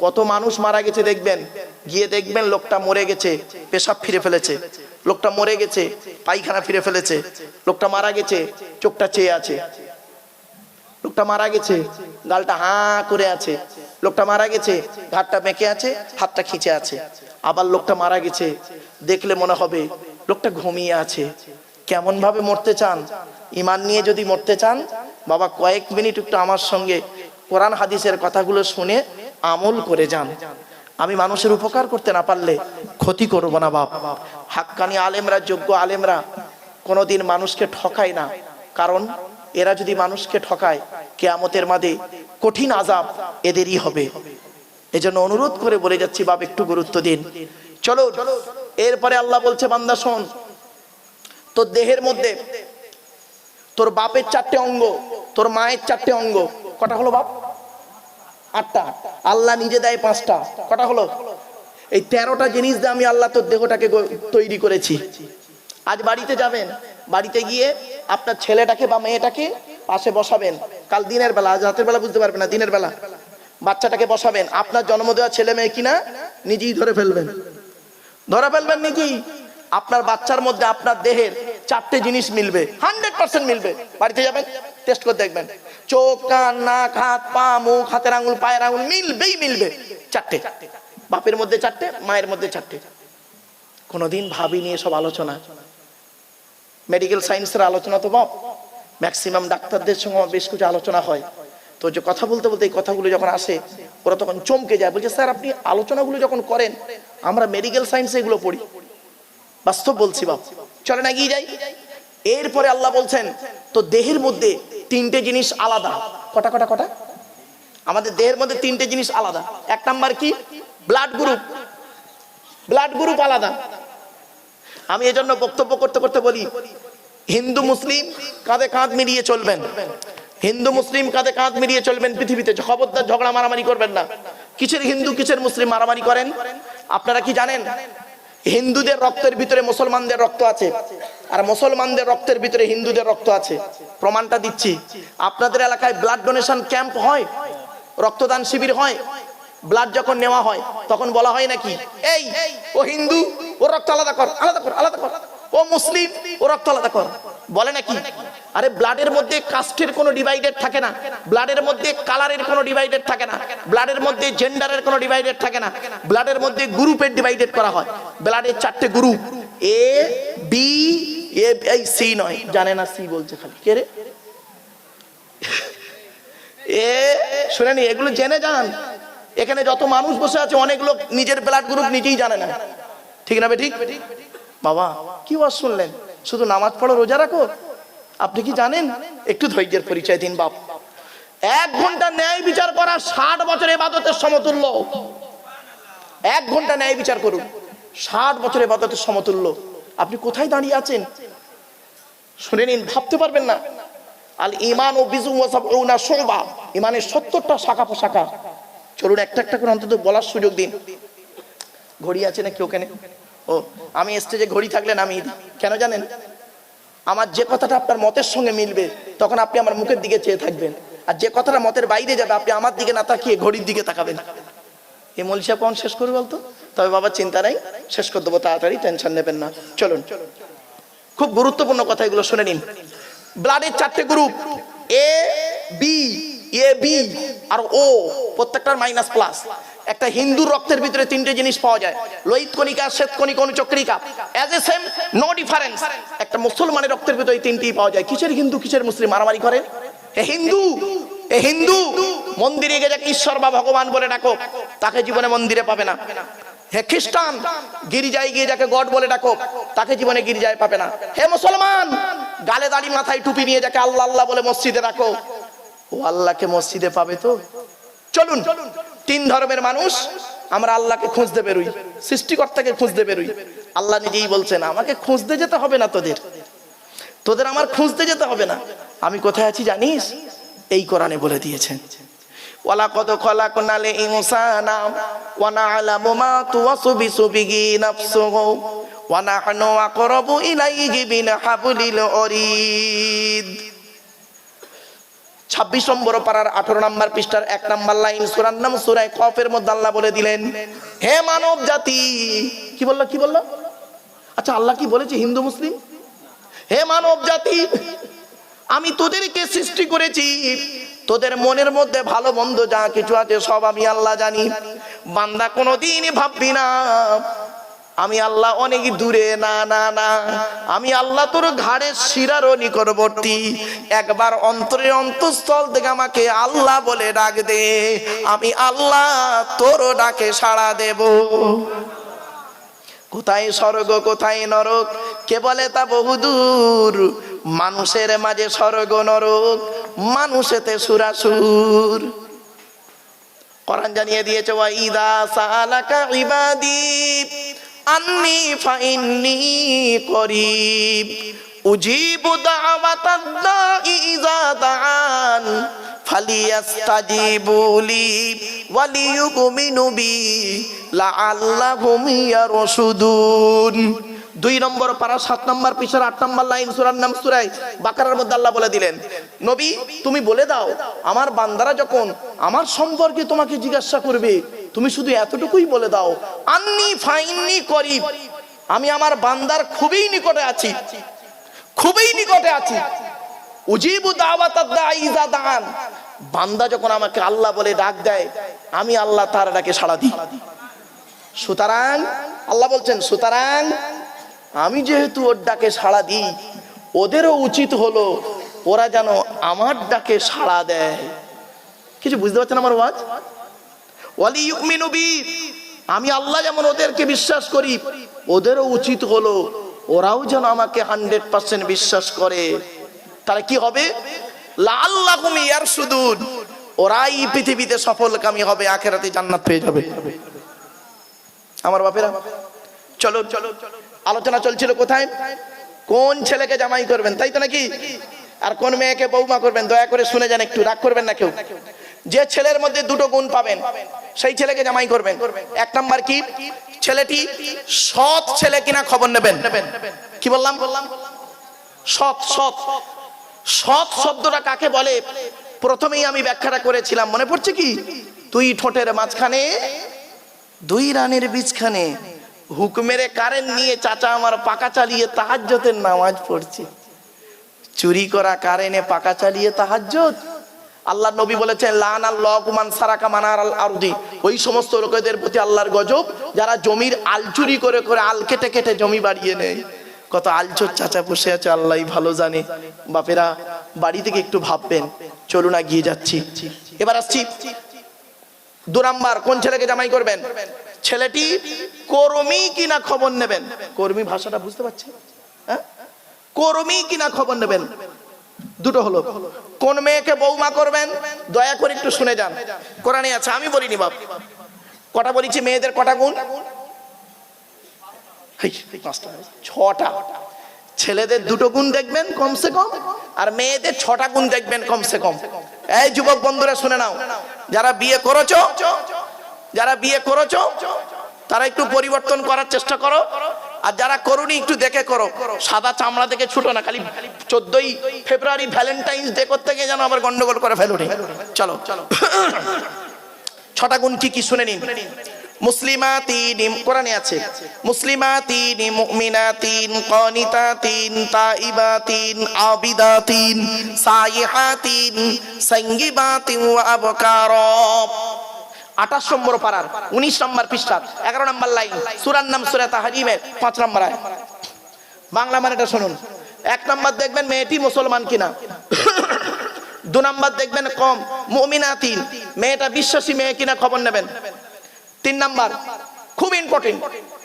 কত মানুষ মারা গেছে দেখবেন? গিয়ে দেখবেন লোকটা মরে গেছে, পেশাব ফিরে ফেলেছে। লোকটা মরে গেছে, পায়খানা ফিরে ফেলেছে। লোকটা মারা গেছে, চোখটা চেয়ে আছে। লোকটা মারা গেছে, গালটা হাঁ করে আছে। লোকটা মারা গেছে, ঘাটটা বেঁকে আছে, হাতটা খিঁচে আছে। আবার লোকটা মারা গেছে, দেখলে মনে হবে লোকটা ঘুমিয়ে আছে। কেমন ভাবে মরতে চান? ইমান নিয়ে যদি মরতে চান, বাবা কয়েক মিনিট একটু আমার সঙ্গে কোরআন হাদিসের কথাগুলো শুনে আমল করে যান। আমি মানুষের উপকার করতে না পারলে ক্ষতি করব না বাপ। হাক্কানি আলেমরা, যোগ্য আলেমরা কোনোদিন মানুষকে ঠকায় না। কারণ এরা যদি মানুষকে ঠকায়, কেয়ামতের মাঝে কঠিন আজাব এদেরই হবে। এজন্য অনুরোধ করে বলে যাচ্ছি, বাপ, একটু গুরুত্ব দিন। চলো, এরপরে আল্লাহ বলছে, বান্দা, শোন। তোর দেহের মধ্যে তোর বাপের চারটে অঙ্গ, তোর মায়ের চারটে অঙ্গ। কটা হলো বাপ? আটটা। আল্লাহ নিজে দেয় পাঁচটা। কটা হলো? এই তেরোটা জিনিস দিয়ে আমি আল্লাহ তোর দেহটাকে তৈরি করেছি। আজ বাড়িতে যাবেন, বাড়িতে গিয়ে আপনার ছেলেটাকে বা মেয়েটাকে পাশে বসাবেন। কাল দিনের বেলা, আজ রাতের বেলা বুঝতে পারবেন না, দিনের বেলা। বাচ্চাটাকে বসাবেন। আপনার জন্ম দেওয়া ছেলে মেয়ে কিনা, নিজেই ধরে ফেলবেন। ধরে ফেলবেন নিজেই আপনার বাচ্চার মধ্যে আপনার দেহের চারটে জিনিস মিলবে। হান্ড্রেড পার্সেন্ট মিলবে। বাড়িতে যাবেন, টেস্ট করে দেখবেন। চোখ, কান, নাক, হাত, পা, মুখ, হাতের আঙুল, পায়ের আঙুল মিলবেই মিলবে। চারটে। বাপের মধ্যে চারটে, মায়ের মধ্যে চারটে। কোনোদিন ভাবিনি এসব আলোচনা। মেডিকেল সায়েন্সের আলোচনা তো বাপ। ম্যাক্সিমাম ডাক্তারদের সঙ্গে বেশ কিছু আলোচনা হয়। তো যে কথা বলতে বলতে এই কথাগুলো যখন আসে, ওরা তখন চমকে যায়। বলছে, স্যার, আপনি আলোচনাগুলো যখন করেন, আমরা মেডিকেল সায়েন্সে এগুলো পড়ি। বাস্তব বলছি বাপ। চলেন এগিয়ে যাই। এরপরে আল্লাহ বলছেন, তো দেহের মধ্যে তিনটে জিনিস আলাদা। কটা কটা কটা? আমাদের দেহের মধ্যে তিনটে জিনিস আলাদা। এক নাম্বার কি? ব্লাড গ্রুপ ব্লাড গ্রুপ আলাদা। আমি এজন্য বক্তব্য করতে করতে বলি, হিন্দু, মুসলিম কাঁধে কাঁধ মিলিয়ে চলবেন। হিন্দু, মুসলিম কাঁধে কাঁধ মিলিয়ে চলবেন পৃথিবীতে। খবরদার ঝগড়া, মারামারি করবেন না। কিসের হিন্দু, কিসের মুসলিম মারামারি করেন? আপনারা কি জানেন? হিন্দুদের রক্তের ভিতরে মুসলমানদের রক্ত আছে, আর মুসলমানদের রক্তের ভিতরে হিন্দুদের রক্ত আছে। প্রমাণটা দিচ্ছি। আপনাদের এলাকায় ব্লাড ডোনেশন ক্যাম্প হয়, রক্তদান শিবির হয় ব্লাড যখন নেওয়া হয়, তখন বলা হয় নাকি, এই, ও হিন্দু ও রক্ত আলাদা কর আলাদা কর আলাদা কর, ও মুসলিম, ও রক্ত আলাদা কর। বলে নাকি, আরে ব্লাডের মধ্যে কাস্টের কোনো ডিভাইডেড থাকে না ব্লাডের মধ্যে কালারের কোনো ডিভাইডেড থাকে না ব্লাডের মধ্যে জেন্ডারের কোনো ডিভাইডেড থাকে না ব্লাডের মধ্যে গ্রুপের ডিভাইডেড করা হয়। ব্লাডের চারটে গ্রুপ এ বি এ, এই সি নয়, জানে না সি বলছে খালি। কে রে? এ শুনেনি এগুলো জেনে যান। এখানে যত মানুষ বসে আছে, অনেক লোক নিজের ব্লাড গ্রুপ নিজেই জানে না। ঠিক না ঠিক বাবা, কি ওয়াজ শুনলেন? শুধু নামাজ পড়ো, রোজা রাখো? আপনি কি জানেন? একটু ধৈর্যের পরিচয় দিন, বাপ। এক ঘণ্টা ন্যায় বিচার করা ষাট বছর এবাদতের সমতুল্য। এক ঘণ্টা ন্যায় বিচার করুন। ষাট বছর এবাদতের সমতুল্য। আপনি কোথায় দাঁড়িয়ে আছেন? শুনে নিন, ভাবতে পারবেন না। আল ইমান ও বিজু ওয়াসাবউনা শুবা ইমানের সত্তরটা শাখা পোশাখা চলুন একটা একটা করে অন্তত বলার সুযোগ দিন। ঘড়ি আছে না কেউ ওখানে? ও, আমি স্টেজে ঘড়ি থাকলে দিই। কেন জানেন? আমার যে কথাটা আপনার মতের সঙ্গে মিলবে, তখন আপনি আমার মুখের দিকে চেয়ে থাকবেন। আর যে কথাটা মতের বাইরে যাবে, আপনি আমার দিকে না তাকিয়ে ঘড়ির দিকে তাকাবেন। এই মলিশা কখন শেষ করবে বলতো? তবে বাবা চিন্তা নাই, শেষ করে দেবো, তাড়াতাড়ি টেনশন নেবেন না। চলুন। খুব গুরুত্বপূর্ণ কথা এগুলো শুনে নিন। ব্লাডের চারটে group A B A B R O প্রত্যেকটার মাইনাস প্লাস একটা হিন্দুর রক্তের ভিতরে তিনটে জিনিস পাওয়া যায়। লোহিত কণিকা, শ্বেত কণিকা, অনুচক্রিকা। As a same no difference একটা মুসলমানের রক্তের ভিতরে এই তিনটেই পাওয়া যায়। কিসের হিন্দু, কিসের মুসলিম? মারামারি করে এ হিন্দু এ হিন্দু, মন্দিরে গিয়ে ঈশ্বর বা ভগবান বলে ডাকো। তাকে জীবনে মন্দিরে পাবে না। হে খ্রিস্টান, গিরিজায় গিয়ে যাকে গড বলে ডাকো, তাকে জীবনে গিরিজায় পাবে না। হে মুসলমান, গালে দাড়ি মাথায় টুপি নিয়ে যাকে আল্লাহ আল্লাহ বলে মসজিদে রাখো ও আল্লাহকে মসজিদে পাবে তো? চলুন, তিন ধর্মের মানুষ, আমরা আল্লাহকে খুঁজতে বেরোই, সৃষ্টিকর্তাকে খুঁজতে বেরোই। আল্লাহ নিজেই বলছেন, আমাকে খুঁজতে যেতে হবে না তোদের। তোদের আমার খুঁজতে যেতে হবে না। আমি কোথায় আছি জানিস? এই কোরআনে বলে দিয়েছেন। ওয়ালাকদ খলাকনাল ইনসানা ওয়া না'লামু মা তুওয়াসবিসু বিহি নম্বর নম্বর পৃষ্ঠার নম্বর লাইন নাম সুরায় কফের মধ্যে আল্লাহ বলে দিলেন, হে মানব জাতি, কি বলল কি বলল? আচ্ছা আল্লাহ কি বলেছে, হিন্দু, মুসলিম? হে মানব জাতি, আমি তোদেরকে সৃষ্টি করেছি তোদের মনের মধ্যে ভালো মন্দ যা কিছু আছে সব আমি আল্লাহ জানি। বান্দা কোনোদিনই ভাববি না, আমি আল্লাহ অনেক দূরে, না না না। আমি আল্লাহ তোর ঘাড়ের শিরারও নিকটবর্তী। একবার অন্তরে অন্তঃস্থল থেকে আমাকে আল্লাহ বলে ডাক দে, আমি আল্লাহ তোরও ডাকে সাড়া দেব। কোথায় স্বর্গ, কোথায় নরক, কে বলে তা বহুদূর? মানুষের মাঝে স্বর্গ নরক, মানুষেতে সুরাসুর। কোরআন জানিয়ে দিয়েছে ওয়াইদা সালাকা ইবাদি, আন্নি ফাইন্নি করিব। উজিবু দাওয়াতাদ দাঈ ইযা দাআন, ফালিয়াস্তাজিবু লি ওয়ালিয়ুমিনু বি লাআল্লাহুম ইয়ারশুদুন। দুই নম্বর পারা, সাত নম্বর পিছার, আট নম্বর লাইন, সুরার নাম সুরাই বাকারার মধ্যে আল্লাহ বলে দিলেন, নবী, তুমি বলে দাও, আমার বান্দারা যখন আমার সম্পর্কে তোমাকে জিজ্ঞাসা করবে, তুমি শুধু এতটুকুই বলে দাও, আন্নি ফাইননি করিব আমি আমার বান্দার খুবই নিকটে আছি, খুবই নিকটে আছি। উজিবু দাওয়াত ইজা দান বান্দা যখন আমাকে আল্লাহ বলে ডাক দেয়, আমি আল্লাহ তার ডাকে সাড়া দিই। সুতরাং, আল্লাহ বলছেন, সুতরাং আমি যেহেতু ওর ডাকে সাড়া দিই, ওদেরও উচিত হলো ওরা যেন আমার ডাকে সাড়া দেয়। কিছু বুঝতে পারছেন আমার ওয়াজ আমি আল্লাহ যেমন ওদেরকে বিশ্বাস করি, ওদেরও উচিত হলো ওরাও যেন আমাকে হান্ড্রেড পার্সেন্ট বিশ্বাস করে। তাহলে কি হবে? লাল্লাহুম ইয়ারশুদুন, ওরাই পৃথিবীতে সফলকামী হবে, আখেরাতে জান্নাত পেয়ে যাবে। আমার বাপেরা চলো চলো চলো আলোচনা চলছিল কোথায়? কোন ছেলেকে জামাই করবেন, তাই তো নাকি? আর কোন মেয়েকে বৌমা করবেন, দয়া করে শুনে যান একটু, রাগ করবেন না কেউ। যে ছেলের মধ্যে দুটো গুণ পাবেন, সেই ছেলেকে জামাই করবেন। এক নাম্বার কি? ছেলেটি সৎ ছেলে কিনা খবর নেবেন। কি বললাম? বললাম সৎ সৎ। সৎ শব্দটা কাকে বলে? প্রথমেই আমি ব্যাখ্যাটা করেছিলাম, মনে পড়ছে কি? তুই ঠোঁটের মাঝখানে, দুই রানের বীজখানে। হুক মেরে কারেন্ট নিয়ে চাচা আমার পাকা চালিয়ে তাহাজ্জতের নামাজ পড়ছে। চুরি করা কারেনে পাকা চালিয়ে তাহাজ্জত আল্লাহ নবী বলেছেন, লান আল্লাহ কুমান সারাকা মানার আল আরদি। ওই সমস্ত লোকেদের প্রতি আল্লাহর গজব, যারা জমির আল চুরি করে করে আল কেটে কেটে জমি বাড়িয়ে নেয়। কত আলচোর চাচা বসে আছে, আল্লাহ ভালো জানে। বাপেরা, বাড়ি থেকে একটু ভাববেন, চলুন গিয়ে যাচ্ছি। এবার আসছি। দু নাম্বার, কোন ছেলেকে জামাই করবেন? ছেলেটি কর্মী কিনা খবর নেবেন? কর্মী ভাষাটা বুঝতে পারছেন? হ্যাঁ? কর্মী কিনা খবর নেবেন? দুটো হলো, কোন মেয়েকে বৌমা করবেন? দয়া করে একটু শুনে যান। কোরআনে আছে, আমি বলিনি বাপ। কটা বলেছি মেয়েদের কটা গুণ? ছটা। ছেলেদের দুটো গুণ দেখবেন কমসে কম, আর মেয়েদের ছটা গুণ দেখবেন কমসে কম। এই যুবক বন্ধুরা, শুনে নাও। যারা বিয়ে করেছ যারা বিয়ে করেছ, তারা একটু পরিবর্তন করার চেষ্টা করো। আর যারা করুনি, একটু দেখে করো। সাদা চামড়া দেখে ছুটো না, খালি চোদ্দই ফেব্রুয়ারি ভ্যালেন্টাইন্স ডে করতে গিয়ে যেন আবার গন্ডগোল করে ফেলুনি। চলো। চলো ছটা গুণ কি কি শুনে নিন? মুসলিমাতিন কোরআনে আছে। আঠাশ নম্বর পাড়ার, উনিশ নম্বর পৃষ্ঠা এগারো নম্বর লাইন, সুরার নাম সুরা তাহারিমের, পাঁচ নম্বর আয়। বাংলা মানেটা শুনুন। এক নম্বর দেখবেন মেয়েটি মুসলমান কিনা। দু নম্বর দেখবেন কম, মুমিনাতিন। মেয়েটা বিশ্বাসী মেয়ে কিনা খবর নেবেন। তিন নাম্বার, খুব ইম্পর্টেন্ট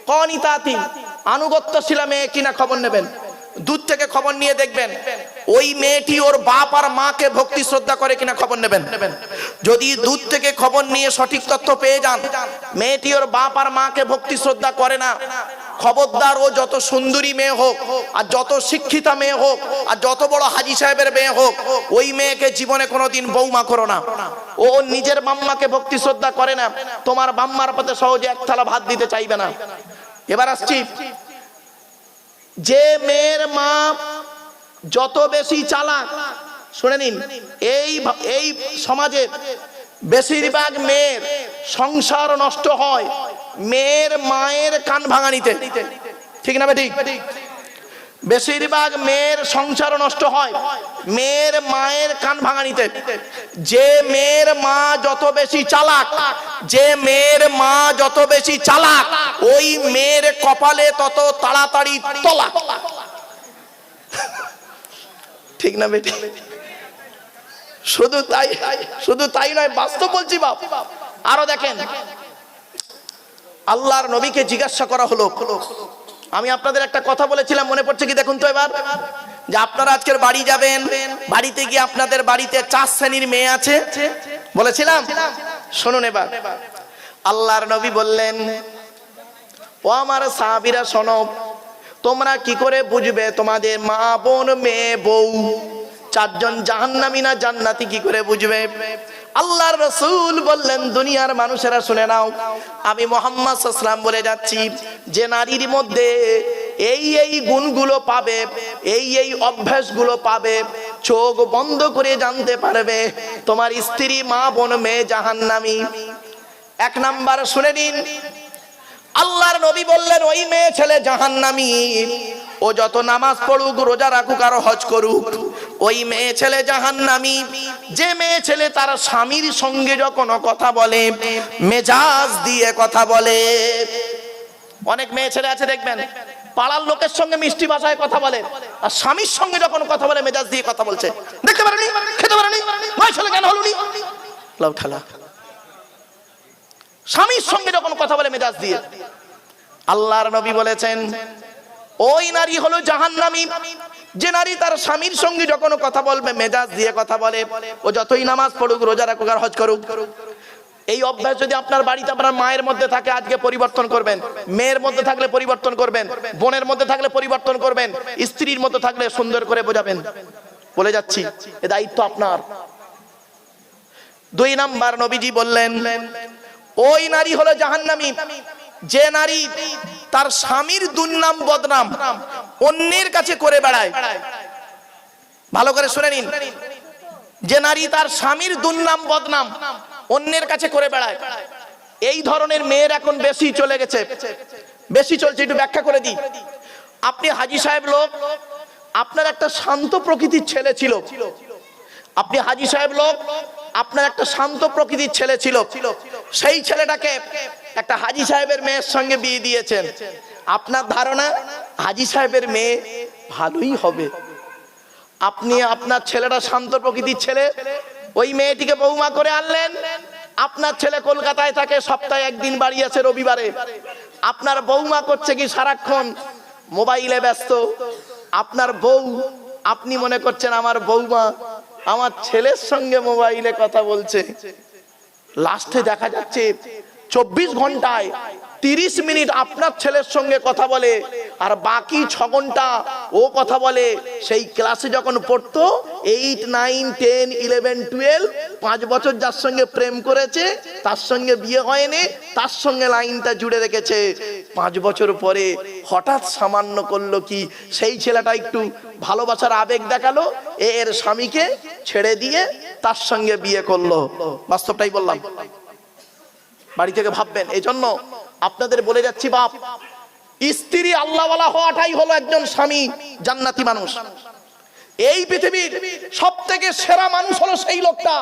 কনিতাতিন। আনুগত্যশীলা মেয়ে কিনা খবর নেবেন। দূর থেকে খবর নিয়ে দেখবেন। ওই মেয়েটি ওর বাপ আর মাকে ভক্তি শ্রদ্ধা করে কিনা খবর নেবেন? যদি দূর থেকে খবর নিয়ে সঠিক তথ্য পেয়ে যান, মেয়েটি ওর বাপ আর মাকে ভক্তি শ্রদ্ধা করে না। খবরদার ও যত সুন্দরী মেয়ে হোক, আর যত শিক্ষিতা মেয়ে হোক, আর যত বড় হাজি সাহেবের মেয়ে হোক, ওই মেয়েকে জীবনে কোনোদিন বৌমা করো না। ও নিজের বাম্মাকে ভক্তি শ্রদ্ধা করে না, তোমার বাম্মার পথে সহজে এক থালা ভাত দিতে চাইবে না। এবার আসছি। যে মেয়ের মা যত বেশি চালাক, শুনে নিন, এই এই সমাজে বেশিরভাগ মেয়ের সংসার নষ্ট হয় মেয়ের মায়ের কান ভাঙানিতে। ঠিক না ঠিক বেশিরভাগ মেয়ের সংসার নষ্ট হয় মেয়ের মায়ের কান ভাঙানিতে। যে মেয়ের মা যত বেশি চালাক, যে মেয়ের মা যত বেশি চালাক, ওই মেয়ের কপালে তত তাড়াতাড়ি তলা ঠিক না বেটি? শুধু তাই শুধু তাই নয়, বাস্তব বলছি বাপ। আরও দেখেন। আল্লাহর নবীকে জিজ্ঞাসা করা হলো। আমি আপনাদের একটা কথা বলেছিলাম, মনে পড়ছে কি দেখুন তো এবার? যে আপনারা আজকের বাড়ি যাবেন, বাড়িতে গিয়ে আপনাদের বাড়িতে চার শ্রেণির মেয়ে আছে। বলেছিলাম? শুনুন এবার। আল্লাহর নবী বললেন, ও আমার সাহাবিরা শোনো তোমরা কি করে বুঝবে? তোমাদের মা বোন, মেয়ে, বউ। চারজন জাহান্নামী না জান্নাতি কি করে বুঝবে? আল্লাহর রসুল বললেন, দুনিয়ার মানুষেরা শুনে নাও। আমি মোহাম্মদ সাল্লাম বলে যাচ্ছি, যে নারীর মধ্যে এই এই গুণগুলো পাবে, এই এই অভ্যাসগুলো পাবে, চোখ বন্ধ করে জানতে পারবে, তোমার স্ত্রী, মা বোন, মেয়ে জাহান্নামী। এক নাম্বার শুনে নিন আল্লাহর নবী বললেন, ওই মেয়ে ছেলে জাহান্নামী। ও যত নামাজ পড়ুক, রোজা রাখুক আর হজ করুক, ওই মেয়ে ছেলে জাহান্নামী। যে মেয়ে ছেলে তার স্বামীর সঙ্গে যখন কথা বলে, মেজাজ দিয়ে কথা বলে। অনেক মেয়ে ছেলে আছে, দেখবেন, পাড়ার লোকের সঙ্গে মিষ্টি ভাষায় কথা বলে, আর স্বামীর সঙ্গে যখন কথা বলে, মেজাজ দিয়ে কথা বলছে। দেখতে পারেনি? খেতে পারেনি? ছেলে কেন হলো নি? লাউ ঠালা। স্বামীর সঙ্গে যখন কথা বলে মেজাজ দিয়ে। আল্লাহর নবী বলেছেন, ওই নারী হলো জাহান্নামী। যে নারী তার স্বামীর সঙ্গে যখন কথা বলবে, মেজাজ দিয়ে কথা বলে, ও যতই নামাজ পড়ুক, রোজা রাখুক আর হজ করুক, এই অভ্যাস যদি আপনার বাড়িতে আপনার মায়ের মধ্যে থাকে, আজকে পরিবর্তন করবেন। মেয়ের মধ্যে থাকলে পরিবর্তন করবেন। বোনের মধ্যে থাকলে পরিবর্তন করবেন। স্ত্রীর মধ্যে থাকলে সুন্দর করে বোঝাবেন। বলে যাচ্ছি, এ দায়িত্ব আপনার। দুই নাম্বার নবীজি বললেন ওই নারী হলো জাহান্নামী। যে নারী তার স্বামীর দুর্নাম বদনাম অন্যের কাছে করে বেড়ায়। ভালো করে শুনে নিন। যে নারী তার স্বামীর দুর্নাম বদনাম অন্যের কাছে করে বেড়ায়। এই ধরনের মেয়ের এখন বেশি চলে গেছে। বেশি চলছে, একটু ব্যাখ্যা করে দিই। আপনি হাজি সাহেব লোক, আপনার একটা শান্ত প্রকৃতির ছেলে ছিল। আপনি হাজি সাহেব লোক, আপনার একটা শান্ত প্রকৃতির ছেলে ছিল। সেই ছেলেটাকে একটা হাজি সাহেবের মেয়ের সঙ্গে বিয়ে দিয়েছেন। আপনার ধারণা হাজি সাহেবের মেয়ে ভালোই হবে। আপনি আপনার ছেলেটা শান্ত প্রকৃতির ছেলে, ওই মেয়েটিকে বৌমা করে আনলেন। আপনার ছেলে কলকাতায় থাকে, সপ্তাহে একদিন বাড়ি আছে রবিবারে। আপনার বৌমা করছে কি সারাক্ষণ? মোবাইলে ব্যস্ত। আপনার বউ, আপনি মনে করছেন আমার বৌমা আমার ছেলের সঙ্গে মোবাইলে কথা বলছে। লাস্টে দেখা যাচ্ছে চব্বিশ ঘন্টায় তিরিশ মিনিট আপনার ছেলের সঙ্গে কথা বলে, আর বাকি ছ ঘণ্টা ও কথা বলে। সেই ক্লাসে যখন পড়তো eight nine ten eleven twelve পাঁচ বছর যার সঙ্গে প্রেম করেছে, তার সঙ্গে বিয়ে হয়নি, তার সঙ্গে লাইনটা জুড়ে রেখেছে। পাঁচ বছর পরে হঠাৎ সামান্য করল কি, সেই ছেলেটা একটু ভালোবাসার আবেগ দেখাল এর স্বামীকে ছেড়ে দিয়ে তার সঙ্গে বিয়ে করল। বাস্তবটাই বললাম। বাড়ি থেকে ভাববেন এই জন্য আপনাদের বলে যাচ্ছি, বাপ, স্ত্রী আল্লাহওয়ালা হওয়াটাই হলো একজন স্বামী, জান্নাতি মানুষ। এই পৃথিবীর সব থেকে সেরা মানুষ হলো সেই লোকটা।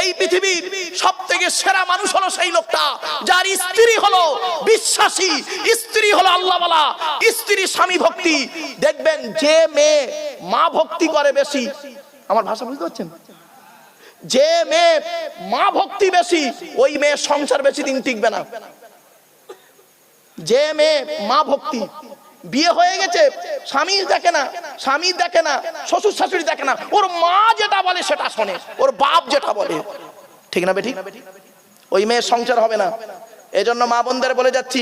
এই পৃথিবীর সব থেকে সেরা মানুষ হলো সেই লোকটা, যার স্ত্রী হলো বিশ্বাসী, স্ত্রী হলো আল্লাহওয়ালা, স্ত্রী স্বামী ভক্তি। দেখবেন যে মেয়ে মা ভক্তি করে বেশি, আমার ভাষা বুঝতে পারছেন? যে মেয়ে মা ভক্তি বেশি, ওই মেয়ে সংসার বেশি দিন টিকবে না। যে মেয়ে মা ভক্তি, বিয়ে হয়ে গেছে স্বামী দেখে না স্বামী দেখে না, শ্বশুর শাশুড়ি দেখে না, ওর মা যেটা বলে সেটা শোনে, ওর বাপ যেটা বলে। ঠিক না বেঠিক? ওই মেয়ের সংসার হবে না। এজন্য মা বোনদের বলে যাচ্ছি,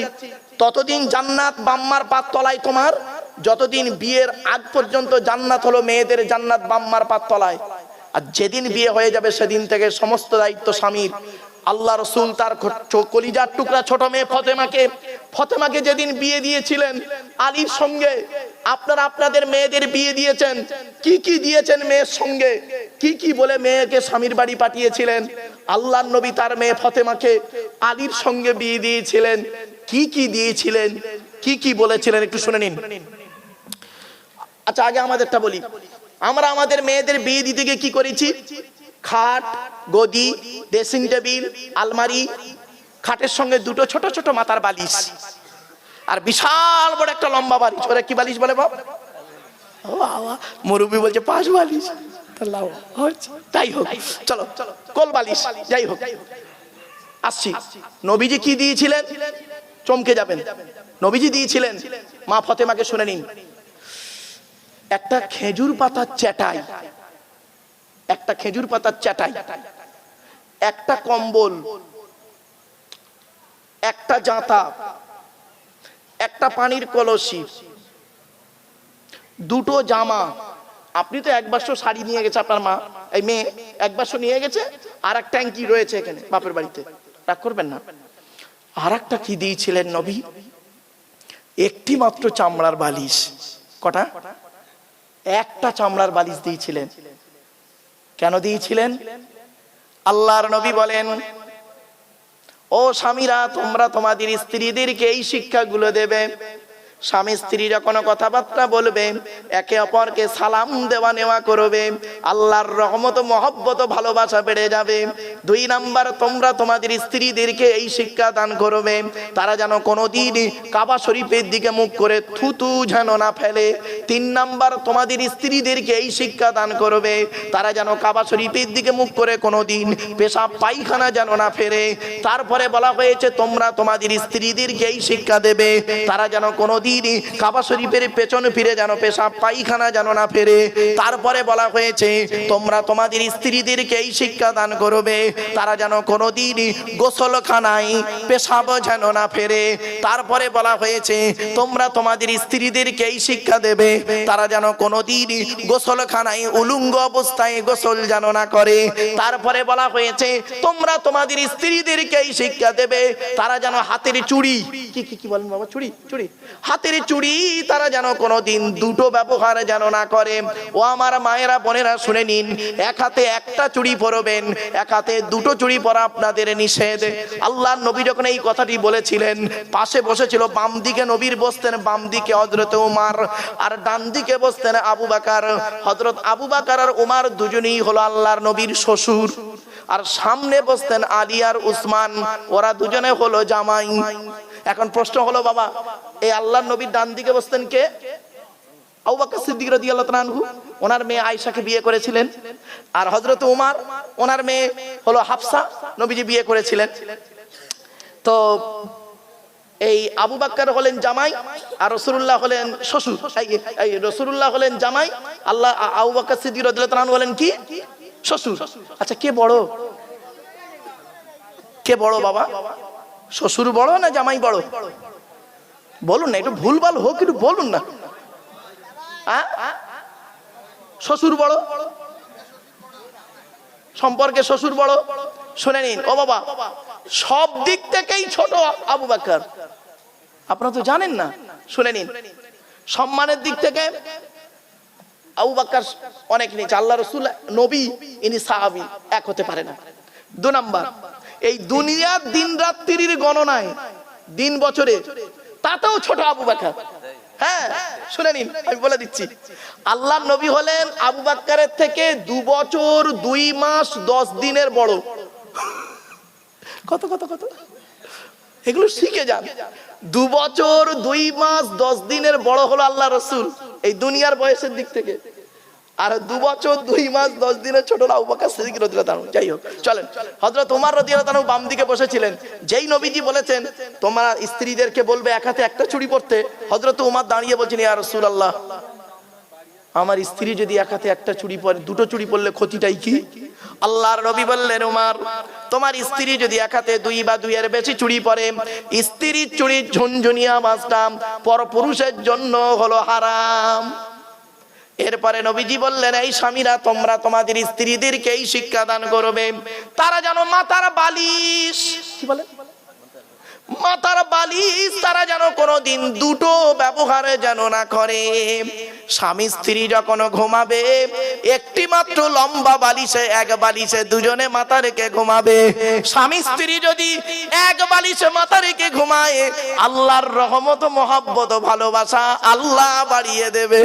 ততদিন জান্নাত বাম্মার পাত তলায় তোমার, যতদিন বিয়ের আগ পর্যন্ত জান্নাত হলো মেয়েদের জান্নাত বাম্মার পাত তলায় আর যেদিন বিয়ে হয়ে যাবে সেদিন থেকে সমস্ত দায়িত্ব স্বামীর। আল্লাহ রসুল তার কলিজার টুকরা ছোট মেয়ে ফতেমাকে ফতেমাকে যেদিন বিয়ে দিয়েছিলেন, আলীর সঙ্গে, আপনারা আপনাদের মেয়েদের বিয়ে দিয়েছেন, কি কি দিয়েছেন মেয়ের সঙ্গে, কি কি বলে মেয়েকে স্বামীর বাড়ি পাঠিয়েছিলেন আল্লাহ নবী তার মেয়ে ফতেমাকে আলীর সঙ্গে বিয়ে দিয়েছিলেন, কি কি দিয়েছিলেন, কি কি বলেছিলেন, একটু শুনে নিন। আচ্ছা আগে আমাদেরটা বলি। আমরা আমাদের মেয়েদের বিয়ে দিতে গিয়ে কি করেছি? খাট, গদি ড্রেসিং টেবিল আলমারি, খাটের সঙ্গে দুটো ছোট ছোট মাথার বালিশ। আর বিশাল বড় একটা লম্বা বালিশ। ওরা কি বালিশ বলে বাবা, মুরব্বী বলছে পাঁচ বালিশ। তাই হোক, চলো, কোল বালিশ, যাই হোক। আসছি। নবীজি কি দিয়েছিলেন? চমকে যাবেন। নবীজি দিয়েছিলেন, মা ফতেমাকে শুনে নিন। একটা খেজুর পাতার চ্যাটাই একটা খেজুর পাতার চ্যাটাই একটা কম্বল, একটা জাঁতা, একটা পানির কলসি, দুটো জামা। আপনি তো এক শাড়ি নিয়ে গেছে আপনার মা, এই মেয়ে এক নিয়ে গেছে, আর এক ট্যাঙ্কি রয়েছে এখানে বাপের বাড়িতে। রাগ করবেন না। আর একটা কি দিয়েছিলেন নবী? একটি মাত্র চামড়ার বালিশ। কটা? একটা চামড়ার বালিশ দিয়েছিলেন। কেন দিয়েছিলেন? আল্লাহর নবী বলেন, ও স্বামীরা, তোমরা তোমাদের স্ত্রীদেরকে এই শিক্ষাগুলো দেবে। স্বামী স্ত্রীরা কোনো কথাবার্তা বলবে, একে অপরকে সালাম দেওয়া নেওয়া করবে। আল্লাহর রহমত মহব্বত ভালোবাসা বেড়ে যাবে। দুই নাম্বার, তোমরা তোমাদের স্ত্রীদেরকে এই শিক্ষা দান করবে। তারা যেন কোনোদিন কাবা শরীফের দিকে মুখ করে থুতু যেন না ফেলে। তিন নাম্বার, তোমাদের স্ত্রীদেরকে এই শিক্ষা দান করবে। তারা যেন কাবা শরীফের দিকে মুখ করে কোনোদিন পেশাব পায়খানা যেন না ফেরে তারপরে বলা হয়েছে, তোমরা তোমাদের স্ত্রীদেরকে এই শিক্ষা দেবে। তারা যেন কোনোদিন কাবা শরীফের পেছনে ফিরে যেন পেশাব পায়খানা যেন না ফেরে তারপরে বলা হয়েছে, তোমরা তোমাদের স্ত্রীদেরকে এই শিক্ষা দান করবে। তারা যেন কোনোদিন গোসলখানায় পেশাব যেন না ফেরে। তারপরে বলা হয়েছে, তোমরা তোমাদের স্ত্রীদেরকে এই শিক্ষা দেবে। তারা যেন কোনোদিন গোসলখানায় উলুঙ্গ অবস্থায় গোসল যেন না করে। তারপরে বলা হয়েছে, তোমরা তোমাদের স্ত্রীদেরকে এই শিক্ষা দেবে। তারা যেন হাতের চুড়ি কি কি কি বলেন বাবা? চুড়ি চুড়ি। হাতের চুড়ি তারা যেন কোনোদিন দুটো ব্যবহার যেন না করে। ও আমার মায়েরা বোনেরা শুনে নিন, এক হাতে একটা চুড়ি পরবেন, এক হাতে দুটো চুড়ি পরা আপনাদের নিষেধ। আল্লাহ নবী যখন এই কথাটি বলেছিলেন, পাশে বসেছিল বাম দিকে নবীর বসতেন বাম দিকে হজরত উমার, আর ডান দিকে বসতেন আবু বাকার। হজরত আবু বাকার আর উমার দুজনেই হলো আল্লাহর নবীর শ্বশুর। আর সামনে বসতেন আলী আর উসমান, ওরা দুজনে হলো জামাই। এখন প্রশ্ন হলো, বাবা, এই আল্লাহর নবীর ডান দিকে বসতেন কে? আবু সিদ্দিক তাআলা আনহু, ওনার মেয়ে আয়েশাকে বিয়ে করেছিলেন। আর হযরত উমার, ওনার মেয়ে হলো হাফসা, নবীজি বিয়ে করেছিলেন। তো এই আবু বাক্কার হলেন জামাই, আর রসুল্লাহ হলেন শ্বশুর। এই- রসুল্লাহ হলেন জামাই, আল্লাহ, আবু বাক্কার সিদ্দিক রাদিয়াল্লাহু তাআলা আনহু হলেন কি? শ্বশুর। আচ্ছা কে বড়? কে বড় বাবা? শ্বশুর বড় না জামাই বড়? বলুন না, একটু ভুলভাল হোক, একটু বলুন না? শ্বশুর বড়? সম্পর্কে শ্বশুর বড়? শুনে নিন। ও বাবা, সব দিক থেকেই ছোট আবু বাকর। আপনারা তো জানেন না। শুনে নিন। সম্মানের দিক থেকে আবু বাক্কার অনেক নিচে আল্লাহ রসুল, নবী, ইনি সাহাবি, এক হতে পারে না। দু নাম্বার, এই দুনিয়ার দিন রাত্রির গণনায়, দিন বছরে, তাতেও ছোট আবু বাক্কার হ্যাঁ শুনে নিন, আমি বলে দিচ্ছি। আল্লাহ নবী হলেন আবু বাক্কারের থেকে দু বছর, দুই মাস, দশ দিনের বড়। কত কত কত? এগুলো শিখে যান। দু বছর, দুই মাস, দশ দিনের বড় হলো আল্লাহ রসুল। এই দুনিয়ার বয়সের দিক থেকে। আর দু বছর, দুই মাস, দশ দিনের ছোট আবু বকর সিদ্দিক তাআলা যাই হোক, চলেন। হযরত ওমর রাদিয়াল্লাহু তাআলা বাম দিকে বসেছিলেন। যেই নবীজি বলেছেন, তোমরা স্ত্রীদেরকে বলবে, এক হাতে একটা চুড়ি পরতে। হযরত ওমর দাঁড়িয়ে বলছেন, ইয়া রাসূলুল্লাহ, আমার স্ত্রী যদি এক হাতে একটা চুড়ি পরে, দুটো চুড়ি পরলে ক্ষতিটাই কি? আল্লাহর নবী বললেন, উমার, তোমার স্ত্রী যদি এক হাতে দুই বা দুইয়ের বেশি চুড়ি পরে, স্ত্রীর চুড়ির ঝুনঝুনিয়া মাছটা পর পুরুষের জন্য হলো হারাম। এরপরে নবীজি বললেন, এই স্বামীরা তোমরা তোমাদের স্ত্রীদেরকে এই শিক্ষা দান করবে। তারা যেন মাতার বালিশ। কি বলে মাতার বালিশ তারা যেন কোনোদিন দুটো ব্যবহারে যেন না করে। স্বামী স্ত্রী যখন ঘুমাবে, একটি মাত্র লম্বা বালিশে, এক বালিশে দুজনে মাথা রেখে ঘুমাবে। স্বামী স্ত্রী যদি এক বালিশে মাথা রেখে ঘুমায়, আল্লাহর রহমত, মহাব্বত, ভালোবাসা আল্লাহ বাড়িয়ে দেবে।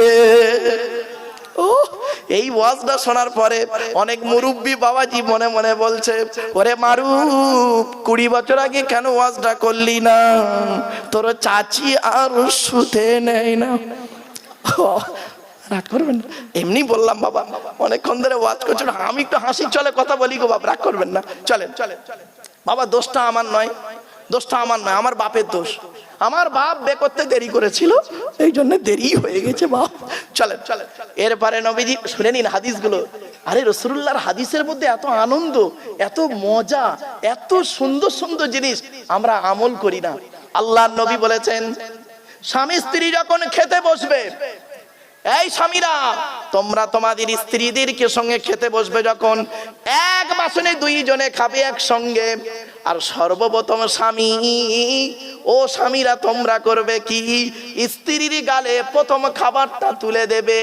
এই ওয়াজটা শোনার পরে অনেক মুরব্বী বাবাজি মনে মনে বলছে, ওরে মারু কুড়ি বছর আগে কেন ওয়াজটা করলি না? তোর চাচি আর শুতে নেয় না? রাগ করবেন না। এমনি বললাম, বাবা, অনেকক্ষণ ধরে ওয়াজ করছ আমি একটু হাসি চলে কথা বলি গো বাবা রাগ করবেন না। চলেন চলেন। বাবা, দোষটা আমার নয়। দোষটা আমার নয়, আমার বাপের দোষ। আমার বাপ বে করতে দেরি করেছিল এই জন্য দেরি হয়ে গেছে বাপ। চলেন চলেন এরপরে নবীজি, শুনে নিন হাদিসগুলো। আরে রসুল্লাহর হাদিসের মধ্যে এত আনন্দ, এত মজা, এত সুন্দর সুন্দর জিনিস আমরা আমল করি না। আল্লাহ নবী বলেছেন, স্বামী স্ত্রী যখন খেতে বসবে এই স্বামীরা, তোমরা তোমাদের স্ত্রীদেরকে সঙ্গে খেতে বসবে যখন এক বাসনে দুইজনে খাবে একসঙ্গে। আর সর্বপ্রথম স্বামী, ও স্বামীরা তোমরা করবে কি? স্ত্রীর গালে প্রথম খাবারটা তুলে দেবে।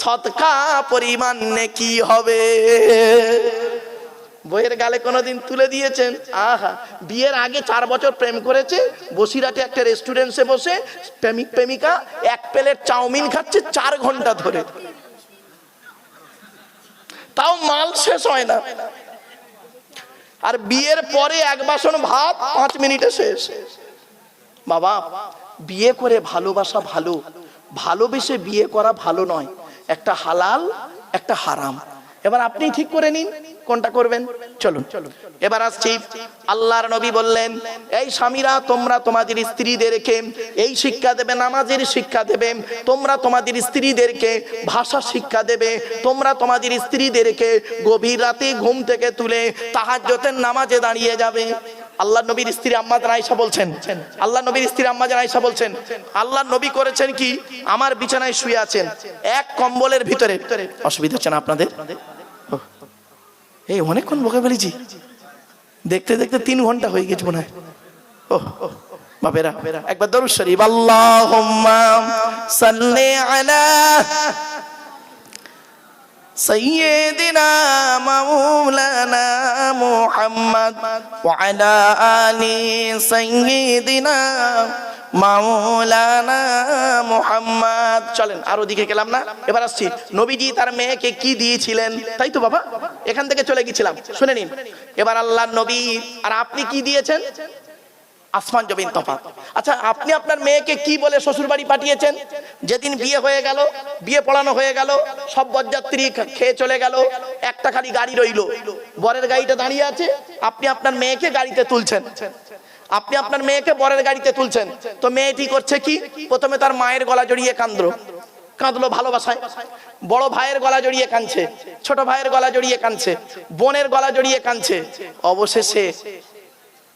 সৎকা পরিমাণ কি হবে? বইয়ের গালে কোনোদিন তুলে দিয়েছেন? আহা, বিয়ের আগে চার বছর প্রেম করেছে বসিরাটে একটা রেস্টুরেন্টে বসে, প্রেমিক প্রেমিকা এক প্লেট চাউমিন খাচ্ছে চার ঘণ্টা ধরে। তাও মাল শেষ হয় না। আর বিয়ের পরে এক বাসন ভাত পাঁচ মিনিটে শেষ। বাবা, বিয়ে করে ভালোবাসা ভালো। ভালোবেসে বিয়ে করা ভালো নয়। একটা হালাল, একটা হারাম। এবার আপনি ঠিক করে নিন, কোনটা করবেন? চলুন এবার আসছি। আল্লাহর নবী বললেন, এই স্বামীরা, তোমরা তোমাদের স্ত্রীদেরকে এই শিক্ষা দেবে, নামাজের শিক্ষা দেবে। তোমরা তোমাদের স্ত্রীদেরকে ভাষা শিক্ষা দেবে। তোমরা তোমাদের স্ত্রীদেরকে গভীর রাতে ঘুম থেকে তুলে তাহাজ্জতের নামাজে দাঁড়িয়ে যাবে। আল্লাহ নবীর স্ত্রী আম্মাদ আয়েশা বলছেন আল্লাহ নবীর স্ত্রী আম্মাদ আয়েশা বলছেন আল্লাহ নবী করেছেন কি? আমার বিছানায় শুয়ে আছেন, এক কম্বলের ভিতরে। অসুবিধা হচ্ছে না আপনাদের? এই অনেকক্ষণ বকে ফেলেছি দেখতে দেখতে তিন ঘন্টা হয়ে গেছে মনে হয় ওহ, ওহ, বাপেরা একবার দরুদ শরীফ আল্লাহুম্মা সাল্লি আলা سيدنا مولانا محمد وعلى آل سيدنا মাওলানা মুহাম্মদ। চলেন, আরও দিকে গেলাম না। এবার আসছি। নবীজি তার মেয়েকে কি দিয়েছিলেন? তাই তো বাবা, এখান থেকে চলে গেছিলাম। শুনে নিন। এবার আল্লাহ নবী, আর আপনি কি দিয়েছেন? আসমান, জমিন, তফাৎ। আচ্ছা আপনি আপনার মেয়েকে কি বলে শ্বশুর বাড়ি পাঠিয়েছেন? যেদিন বিয়ে হয়ে গেল, বিয়ে পড়ানো হয়ে গেল, সব বরযাত্রী খেয়ে চলে গেল, একটা খালি গাড়ি রইল। বরের গাড়িটা দাঁড়িয়ে আছে, আপনি আপনার মেয়েকে গাড়িতে তুলছেন। আপনি আপনার মেয়েকে বরের গাড়িতে তুলছেন। তো মেয়েটি করছে কি? প্রথমে তার মায়ের গলা জড়িয়ে কান্দ্র কাঁদলো ভালোবাসায়। বড় ভাইয়ের গলা জড়িয়ে কাঁদছে। ছোট ভাইয়ের গলা জড়িয়ে কাঁদছে। বোনের গলা জড়িয়ে কাঁদছে। অবশেষে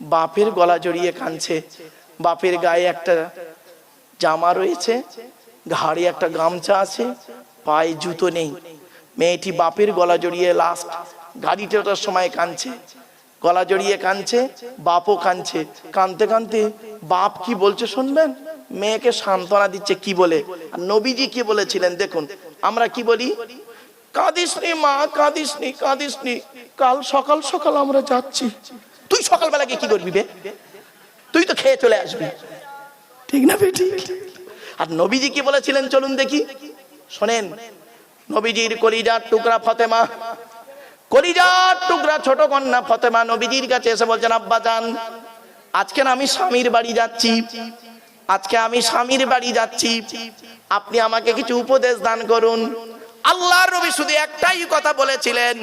বাপের গলা জড়িয়ে কাঁদছে। বাপের গায়ে একটা জামা রয়েছে। ঘাড়ে একটা গামছা আছে। পায়ে জুতো নেই। মেয়েটি বাপের গলা জড়িয়ে লাস্ট ওঠার সময় কাঁদছে। গলা জড়িয়ে কাঁদছে, বাপও কাঁদছে। কাঁদতে কাঁদতে বাপ কি বলছে শুনবেন? মেয়েকে সান্ত্বনা দিচ্ছে কি বলে? আর নবীজি কি বলেছিলেন দেখুন, আমরা কি বলি? কাঁদিসনি মা, কাঁদিসনি কাঁদিসনি, কাল সকাল সকাল আমরা যাচ্ছি। তুই সকালবেলা গিয়ে কি করবি বে? তুই তো খেয়ে চলে আসবি। ঠিক না বেটি আর নবীজি কি বলেছিলেন চলুন দেখি? শোনেন, নবীজির কলিজার টুকরা ফতেমা কলিজার টুকরা ছোট কন্যা ফতেমা নবীজির কাছে এসে বলছেন, আব্বা যান, আজকে আমি স্বামীর বাড়ি যাচ্ছি। আজকে আমি স্বামীর বাড়ি যাচ্ছি। আপনি আমাকে কিছু উপদেশ দান করুন। আল্লাহর নবী শুধু একটাই কথা বলেছিলেন।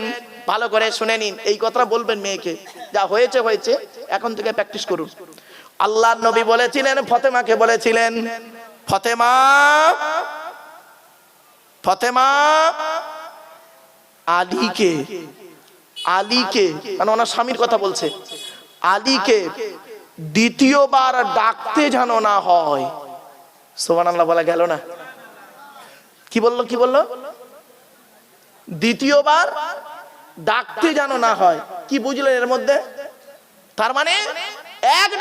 ভালো করে শুনে নিন, এই কথা বলবেন মেয়েকে। যা হয়েছে হয়েছে, এখন থেকে প্র্যাকটিস করুন। আল্লাহর নবী বলেছিলেন, ফতেমাকে বলেছিলেন, ফতেমা ফতেমা আলীকে আলীকে মানে ওনার স্বামীর কথা বলছে, আলীকে দ্বিতীয়বার ডাকতে যেন না হয়। সোমান আল্লাহ বলা গেল না? কি বলল কি বলল? দ্বিতীয়বার ডাকতে যেন না হয়। কি বুঝলেন এর মধ্যে? তার মানে এক